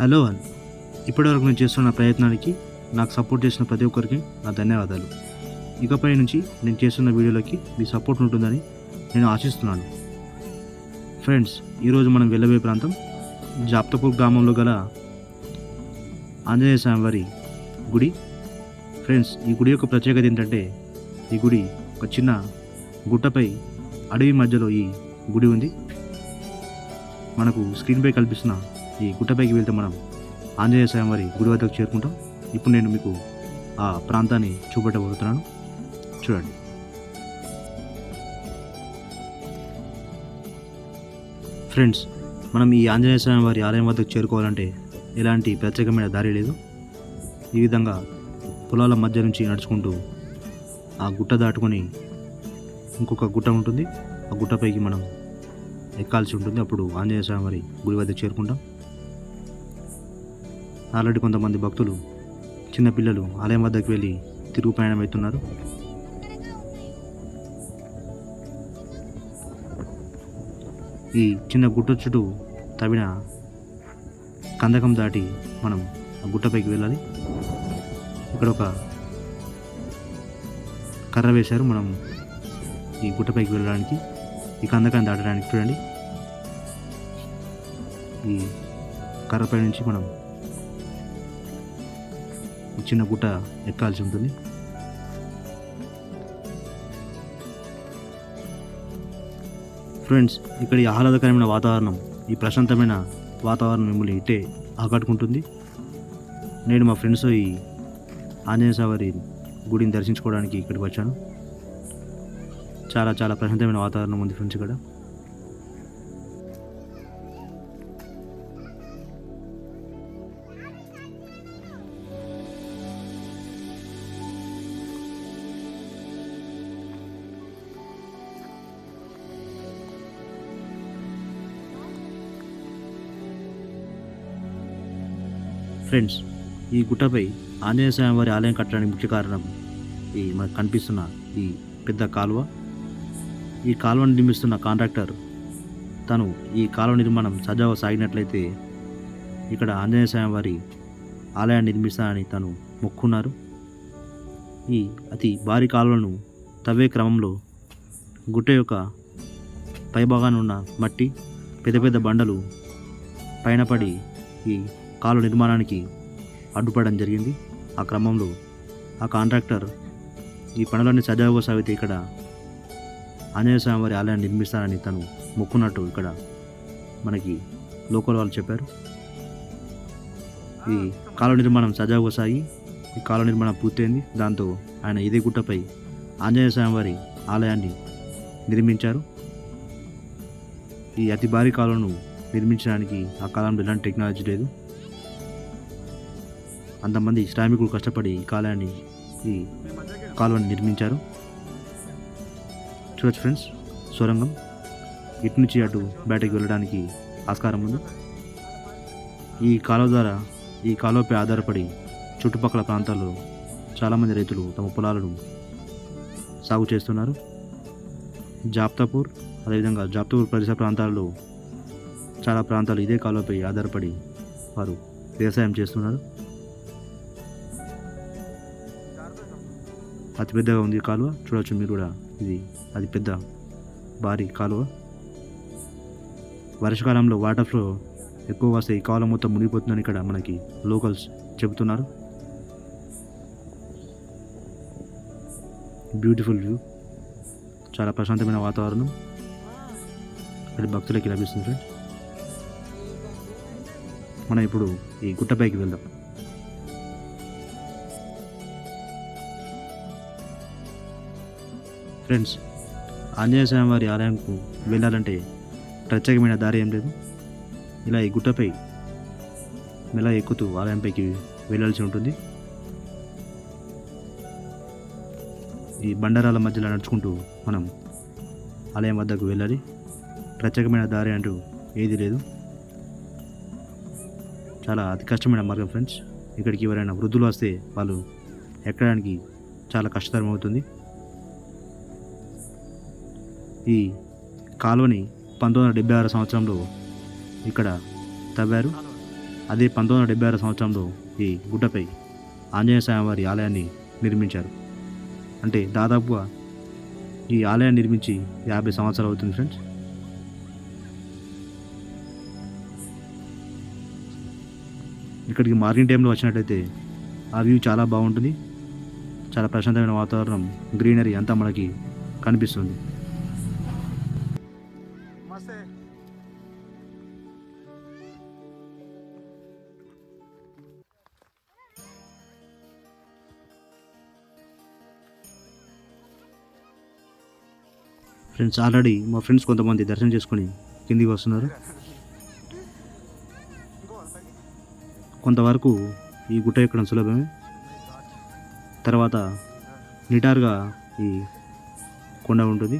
Hello అన్ ఇప్పటివరకు నేను చేస్తున్న ప్రయత్నానికి నాకు సపోర్ట్ చేసిన ప్రతి ఒక్కరికి నా ధన్యవాదాలు. ఇకపై నుంచి నేను చేస్తున్న వీడియోలకి మీ సపోర్ట్ ఉంటుందని నేను ఆశిస్తున్నాను. ఫ్రెండ్స్ ఈరోజు మనం వెళ్ళబోయే ప్రాంతం జాప్తపూర్ గ్రామంలో గల ఆంజనేయ స్వామి వారి గుడి. ఫ్రెండ్స్ ఈ గుడి యొక్క ప్రత్యేకత ఏంటంటే ఈ గుడి ఒక చిన్న గుట్టపై అడవి మధ్యలో ఈ గుడి ఉంది. మనకు స్క్రీన్పై కల్పిస్తున్న ఈ గుట్టపైకి వెళ్తే మనం ఆంజనేయ స్వామి వారి గుడి వద్దకు చేరుకుంటాం. ఇప్పుడు నేను మీకు ఆ ప్రాంతాన్ని చూపెట్టబోతున్నాను. చూడండి. ఫ్రెండ్స్ మనం ఈ ఆంజనేయ స్వామి వారి ఆలయం వద్దకు చేరుకోవాలంటే ఎలాంటి ప్రత్యేకమైన దారి లేదు. ఈ విధంగా పొలాల మధ్య నుంచి నడుచుకుంటూ ఆ గుట్ట దాటుకొని ఇంకొక గుట్ట ఉంటుంది. ఆ గుట్టపైకి మనం ఎక్కాల్సి ఉంటుంది. అప్పుడు ఆంజనేయ స్వామి వారి గుడి వద్దకు చేరుకుంటాం. ఆల్రెడీ కొంతమంది భక్తులు చిన్నపిల్లలు ఆలయం వద్దకు వెళ్ళి తిరుగు ప్రయాణం అవుతున్నారు. ఈ చిన్న గుట్ట చుట్టూ తవిన కందకం దాటి మనం ఆ గుట్టపైకి వెళ్ళాలి. ఇక్కడ ఒక కర్ర వేశారు మనం ఈ గుట్టపైకి వెళ్ళడానికి. ఈ కందకాన్ని దాటడానికి చూడండి. ఈ కర్రపై నుంచి మనం చిన్న గుట్ట ఎక్కాల్సి ఉంటుంది. ఫ్రెండ్స్ ఇక్కడ ఈ ఆహ్లాదకరమైన వాతావరణం ఈ ప్రశాంతమైన వాతావరణం మిమ్మల్ని ఇట్టే ఆకట్టుకుంటుంది. నేను మా ఫ్రెండ్స్ ఈ ఆంజనేయ స్వామి గుడిని దర్శించుకోవడానికి ఇక్కడికి వచ్చాను. చాలా చాలా ప్రశాంతమైన వాతావరణం ఉంది ఫ్రెండ్స్ ఇక్కడ. ఫ్రెండ్స్ ఈ గుట్టపై ఆంజనేయ స్వామి వారి ఆలయం కట్టడానికి ముఖ్య కారణం ఈ మనకు కనిపిస్తున్న ఈ పెద్ద కాలువ. ఈ కాలువను నిర్మిస్తున్న కాంట్రాక్టర్ తను ఈ కాలువ నిర్మాణం సజావ సాగినట్లయితే ఇక్కడ ఆంజనేయ స్వామి వారి ఆలయాన్ని నిర్మిస్తానని తను మొక్కున్నారు. ఈ అతి భారీ కాలువను తవ్వే క్రమంలో గుట్ట యొక్క పైభాగాన ఉన్న మట్టి పెద్ద పెద్ద బండలు పైన పడి ఈ కాలువ నిర్మాణానికి అడ్డుపడడం జరిగింది. ఆ క్రమంలో ఆ కాంట్రాక్టర్ ఈ పనులన్నీ సజావుగా సాగితే ఇక్కడ ఆంజనేయ స్వామి వారి ఆలయాన్ని నిర్మిస్తానని తను మొక్కున్నట్టు ఇక్కడ మనకి లోకల్ వాళ్ళు చెప్పారు. ఈ కాలువ నిర్మాణం సజావుగా సాగి ఈ కాలువ నిర్మాణం పూర్తయింది. దాంతో ఆయన ఇదే గుట్టపై ఆంజనేయ స్వామి వారి ఆలయాన్ని నిర్మించారు. ఈ అతి భారీ కాలువను నిర్మించడానికి ఆ కాలంలో ఎలాంటి టెక్నాలజీ లేదు. అంతమంది శ్రామికులు కష్టపడి ఈ కాలాన్ని ఈ కాలువని నిర్మించారు. చూడొచ్చు ఫ్రెండ్స్ సొరంగం. ఇటు నుంచి అటు బయటకు వెళ్ళడానికి ఆస్కారం ఉంది. ఈ కాలువ ద్వారా ఈ కాలువపై ఆధారపడి చుట్టుపక్కల ప్రాంతాల్లో చాలామంది రైతులు తమ పొలాలను సాగు చేస్తున్నారు. జాప్తాపూర్ అదేవిధంగా జాప్తాపూర్ పరిసర ప్రాంతాల్లో చాలా ప్రాంతాలు ఇదే కాలువపై ఆధారపడి వారు వ్యవసాయం చేస్తున్నారు. అతి పెద్దగా ఉంది ఈ కాలువ. చూడవచ్చు మీరు కూడా. ఇది అది పెద్ద భారీ కాలువ. వర్షాకాలంలో వాటర్ ఫ్లో ఎక్కువ వస్తే ఈ కాలువ మొత్తం మునిగిపోతుందని ఇక్కడ మనకి లోకల్స్ చెబుతున్నారు. బ్యూటిఫుల్ వ్యూ చాలా ప్రశాంతమైన వాతావరణం. ఇక్కడ భక్తులకి లభిస్తుంది ఫ్రెండ్స్ మనం ఇప్పుడు ఈ గుట్టపైకి వెళ్దాం. ఫ్రెండ్స్ ఆంజనేయ స్వామి వారి ఆలయంకు వెళ్ళాలంటే ప్రత్యేకమైన దారి ఏం లేదు. ఇలా ఈ గుట్టపై మెల్ల ఎక్కుతూ ఆలయంపైకి వెళ్ళాల్సి ఉంటుంది. ఈ బండరాల మధ్యలో నడుచుకుంటూ మనం ఆలయం వద్దకు వెళ్ళాలి. ప్రత్యేకమైన దారి అంటూ ఏది లేదు. చాలా అతి కష్టమైన మార్గం ఫ్రెండ్స్. ఇక్కడికి ఎవరైనా వృద్ధులు వస్తే వాళ్ళు ఎక్కడానికి చాలా కష్టతరం అవుతుంది ఈ కాలువని పంతొమ్మిది వందల డెబ్బై ఆరు సంవత్సరంలో ఇక్కడ తవ్వారు. అదే పంతొమ్మిది వందల డెబ్బై ఆరు సంవత్సరంలో ఈ గుట్టపై ఆంజనేయ స్వామి వారి ఆలయాన్ని నిర్మించారు. అంటే దాదాపుగా ఈ ఆలయాన్ని నిర్మించి యాభై సంవత్సరాలు అవుతుంది ఫ్రెండ్స్. ఇక్కడికి మార్నింగ్ టైంలో వచ్చినట్టయితే ఆ వ్యూ చాలా బాగుంటుంది. చాలా ప్రశాంతమైన వాతావరణం గ్రీనరీ అంతా మనకి కనిపిస్తుంది. ఫ్రెండ్స్ ఆల్రెడీ మా ఫ్రెండ్స్ కొంతమంది దర్శనం చేసుకొని కిందికి వస్తున్నారు. కొంతవరకు ఈ గుట్ట ఎక్కడం సులభమే. తర్వాత నిటారుగా ఈ కొండ ఉంటుంది.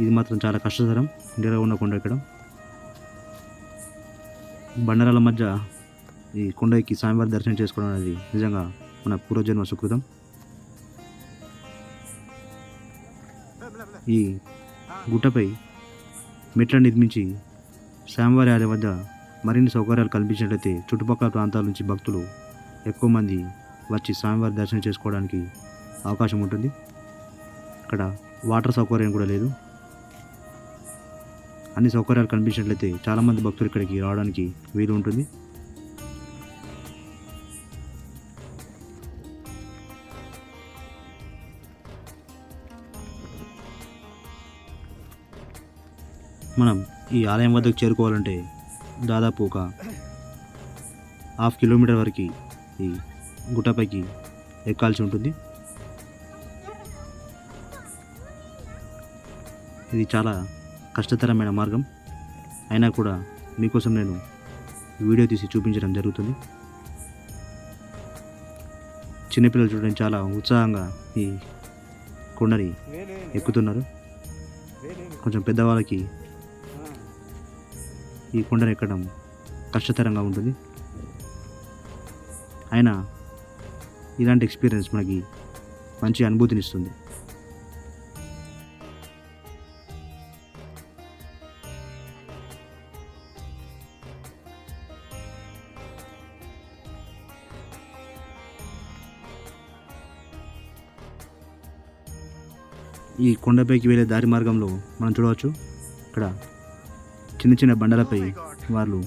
ఇది మాత్రం చాలా కష్టతరం నిటారుగా ఉన్న కొండ ఎక్కడం. బండరాల మధ్య ఈ కొండ ఎక్కి స్వామివారి దర్శనం చేసుకోవడం అనేది నిజంగా మన పూర్వజన్మ సుకృతం. ఈ గుట్టపై మెట్లను నిర్మించి స్వామివారి ఆలయం వద్ద మరిన్ని సౌకర్యాలు కల్పించినట్లయితే చుట్టుపక్కల ప్రాంతాల నుంచి భక్తులు ఎక్కువ మంది వచ్చి స్వామివారి దర్శనం చేసుకోవడానికి అవకాశం ఉంటుంది. ఇక్కడ వాటర్ సౌకర్యం కూడా లేదు. అన్ని సౌకర్యాలు కనిపించినట్లయితే చాలామంది భక్తులు ఇక్కడికి రావడానికి వీలు ఉంటుంది. మనం ఈ ఆలయం వద్దకు చేరుకోవాలంటే దాదాపు ఒక హాఫ్ కిలోమీటర్ వరకు ఈ గుట్టపైకి ఎక్కాల్సి ఉంటుంది. ఇది చాలా కష్టతరమైన మార్గం. అయినా కూడా మీకోసం నేను వీడియో తీసి చూపించడం జరుగుతుంది. చిన్నపిల్లలు చూడడానికి చాలా ఉత్సాహంగా ఈ కొండని ఎక్కుతున్నారు. కొంచెం పెద్దవాళ్ళకి ఈ కొండను ఎక్కడం కష్టతరంగా ఉంటుంది. అయినా ఇలాంటి ఎక్స్పీరియన్స్ మనకి మంచి అనుభూతినిస్తుంది. ఈ కొండపైకి వెళ్ళే దారి మార్గంలో మనం చూడవచ్చు. ఇక్కడ చిన్న చిన్న బండలపై వాళ్ళు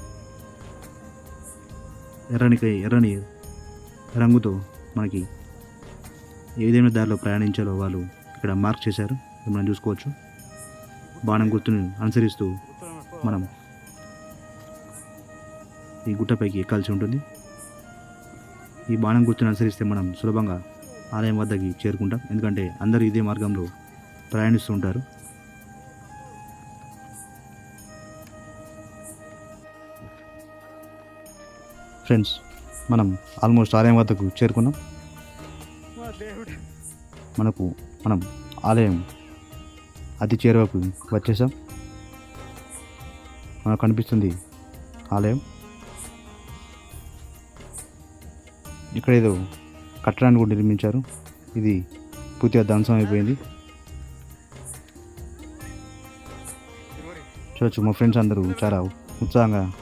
ఎర్రని ఎర్రని రంగుతో మనకి ఏ విధమైన దారిలో ప్రయాణించాలో వాళ్ళు ఇక్కడ మార్క్ చేశారు. మనం చూసుకోవచ్చు. బాణం గుర్తును అనుసరిస్తూ మనం ఈ గుట్టపైకి ఎక్కాల్సి ఉంటుంది. ఈ బాణం గుర్తును అనుసరిస్తే మనం సులభంగా ఆలయం వద్దకి చేరుకుంటాం. ఎందుకంటే అందరూ ఇదే మార్గంలో ప్రయాణిస్తూ ఉంటారు. ఫ్రెండ్స్ మనం ఆల్మోస్ట్ ఆలయం వద్దకు చేరుకున్నాం. మనకు మనం ఆలయం అతి చేరువకు వచ్చేసాం. మనకు కనిపిస్తుంది ఆలయం. ఇక్కడ ఏదో కట్టడాన్ని కూడా నిర్మించారు. ఇది పూర్తిగా ధ్వంసం అయిపోయింది. చూడొచ్చు మా ఫ్రెండ్స్ అందరూ చాలా ఉత్సాహంగా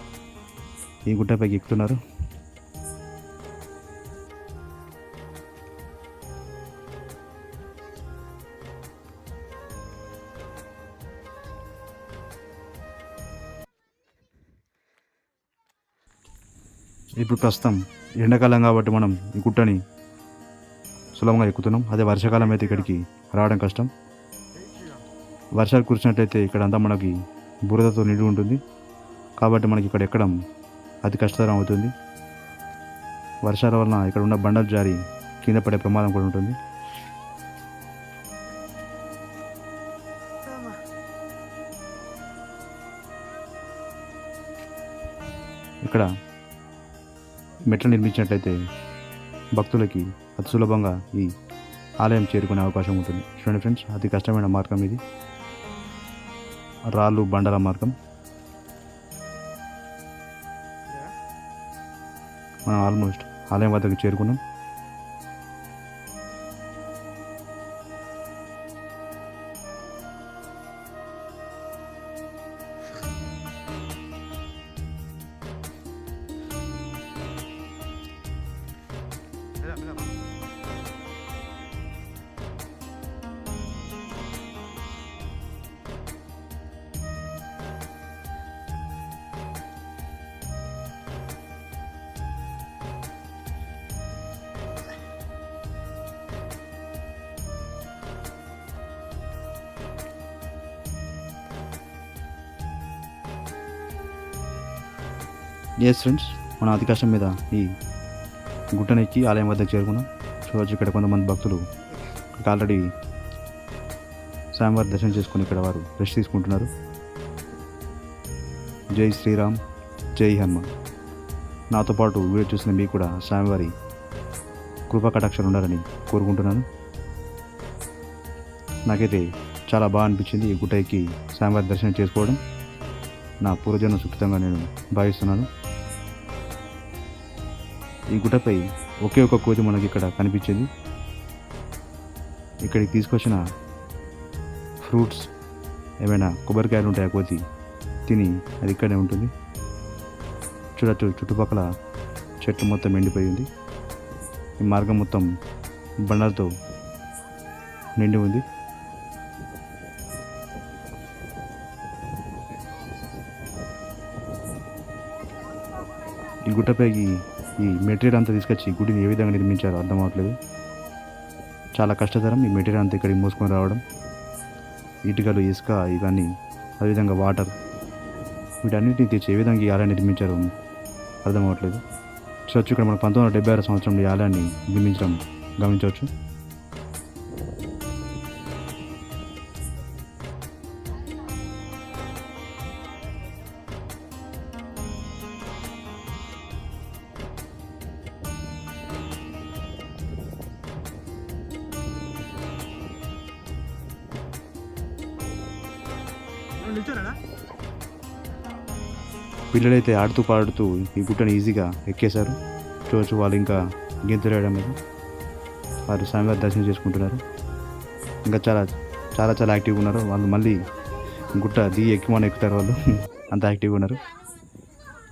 ఈ గుట్టపైకి ఎక్కుతున్నారు. ఇప్పుడు ప్రస్తుతం ఎండాకాలం కాబట్టి మనం ఈ గుట్టని సులభంగా ఎక్కుతున్నాం. అదే వర్షాకాలం అయితే ఇక్కడికి రావడం కష్టం. వర్షాలు కురిసినట్లయితే ఇక్కడ అంతా మనకి బురదతో నిండి ఉంటుంది. కాబట్టి మనకి ఇక్కడ ఎక్కడం అతి కష్టతరం అవుతుంది. వర్షాల వలన ఇక్కడ ఉన్న బండలు జారి కింద పడే ప్రమాదం కూడా ఉంటుంది. ఇక్కడ మెట్లు నిర్మించినట్లయితే భక్తులకి అతి సులభంగా ఈ ఆలయం చేరుకునే అవకాశం ఉంటుంది. చూడండి ఫ్రెండ్స్ అతి కష్టమైన మార్గం ఇది. రాళ్ళు బండల మార్గం. మనం ఆల్మోస్ట్ ఆలయం వద్దకు చేరుకున్నాం. ఎస్ ఫ్రెండ్స్ మన అతి కష్టం మీద ఈ గుట్టనెక్కి ఆలయం వద్దకు చేరుకున్నాం. చూడవచ్చు ఇక్కడ కొంతమంది భక్తులు. ఆల్రెడీ స్వామివారి దర్శనం చేసుకుని ఇక్కడ వారు రెస్ట్ తీసుకుంటున్నారు. జై శ్రీరామ్ జై హనుమ నాతో పాటు వీడియో చూసిన మీకు కూడా స్వామివారి కృపా కటాక్షలు ఉండాలని కోరుకుంటున్నాను. నాకైతే చాలా బాగా అనిపించింది ఈ గుట్ట ఎక్కి స్వామివారి దర్శనం చేసుకోవడం. నా పూర్వజన్మ సుఖితంగా నేను భావిస్తున్నాను. ఈ గుట్టపై ఒకే ఒక కోతి మనకి ఇక్కడ కనిపించింది. ఇక్కడికి తీసుకొచ్చిన ఫ్రూట్స్ ఏమైనా కొబ్బరికాయలు ఉంటాయి ఆ కోతి తిని అది ఇక్కడే ఉంటుంది. చూడచ్చు చుట్టుపక్కల చెట్లు మొత్తం ఎండిపోయి ఉంది. ఈ మార్గం మొత్తం బండలతో నిండి ఉంది. ఈ గుట్టపైకి ఈ మెటీరియల్ అంతా తీసుకొచ్చి గుడిని ఏ విధంగా నిర్మించారో అర్థం అవ్వట్లేదు. చాలా కష్టతరం ఈ మెటీరియల్ అంతా ఇక్కడికి మోసుకొని రావడం ఇటుకలు ఇసుక ఇవన్నీ అదేవిధంగా వాటర్ వీటన్నిటిని తెచ్చి ఏ విధంగా ఈ ఆలయాన్ని నిర్మించారో అర్థం అవ్వట్లేదు. చూడొచ్చు ఇక్కడ మన పంతొమ్మిది వందల డెబ్బై ఆరు సంవత్సరంలో ఈ ఆలయాన్ని నిర్మించడం గమనించవచ్చు. పిల్లలైతే ఆడుతూ పాడుతూ ఈ గుట్టను ఈజీగా ఎక్కేశారు. చూడొచ్చు వాళ్ళు ఇంకా గెంతులు వేయడం మీద వారు స్వామివారి దర్శనం చేసుకుంటున్నారు. ఇంకా చాలా చాలా చాలా యాక్టివ్గా ఉన్నారు. వాళ్ళు మళ్ళీ గుట్ట దిగి ఎక్కిమని ఎక్కుతారు వాళ్ళు. అంత యాక్టివ్గా ఉన్నారు.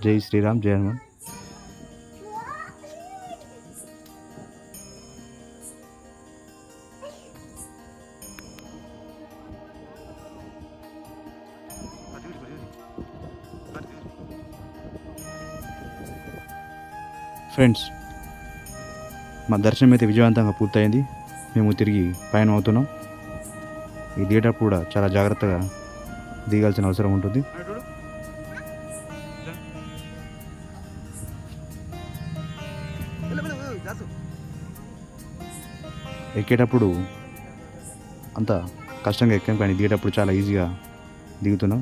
జై శ్రీరామ్ జై హనుమాన్. ఫ్రెండ్స్ మా దర్శనం అయితే విజయవంతంగా పూర్తయింది. మేము తిరిగి పయనం అవుతున్నాం ఈ దిగేటప్పుడు కూడా చాలా జాగ్రత్తగా దిగాల్సిన అవసరం ఉంటుంది. ఎక్కేటప్పుడు అంత కష్టంగా ఎక్కాం కానీ దిగేటప్పుడు చాలా ఈజీగా దిగుతున్నాం.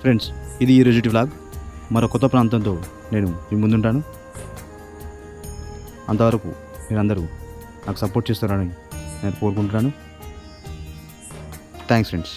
ఫ్రెండ్స్ ఇది ఈ రోజుటి వ్లాగ్ మరో కొత్త ప్రాంతంతో నేను మీ ముందుంటాను. అంతవరకు మీరందరూ నాకు సపోర్ట్ చేస్తారని నేను కోరుకుంటున్నాను. Thanks friends